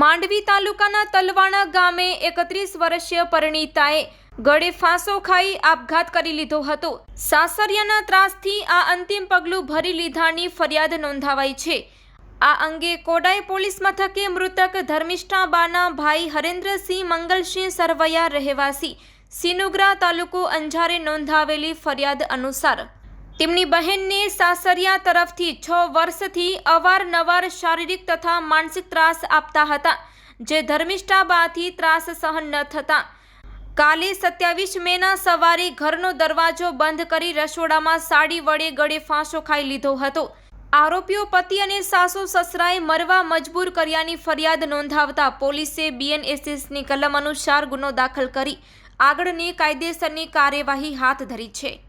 માંડવી તાલુકાના તલવાણા ગામે એકત્રીસ વર્ષીય પરિણીતાએ ગળે ફાંસો ખાઈ આપઘાત કરી લીધો હતો. સાસરિયાના ત્રાસથી આ અંતિમ પગલું ભરી લીધાની ફરિયાદ નોંધાવાઈ છે. આ અંગે કોડાઈ પોલીસ મથકે મૃતક ધર્મિષ્ઠાબાના ભાઈ હરેન્દ્રસિંહ મંગલસિંહ સરવૈયા રહેવાસી. સિનુગ્રા તાલુકો અંજારે નોંધાવેલી ફરિયાદ અનુસાર તેમની બહેનને સાસરિયા તરફથી છ વર્ષથી અવારનવાર શારીરિક તથા માનસિક ત્રાસ આપતા હતા, જે ધર્મિષ્ઠાબાથી ત્રાસ સહન ન થતા. કાલે સત્યાવીસ મેના સવારે ઘરનો દરવાજો બંધ કરી રસોડામાં સાડી વડે ગળે ફાંસો ખાઈ લીધો હતો. આરોપીઓ પતિ અને સાસુ સસરાએ મરવા મજબૂર કર્યાની ફરિયાદ નોંધાવતા પોલીસે બીએનએસએસની કલમ અનુસાર ગુનો દાખલ કરી આગળની કાયદેસરની કાર્યવાહી હાથ ધરી છે.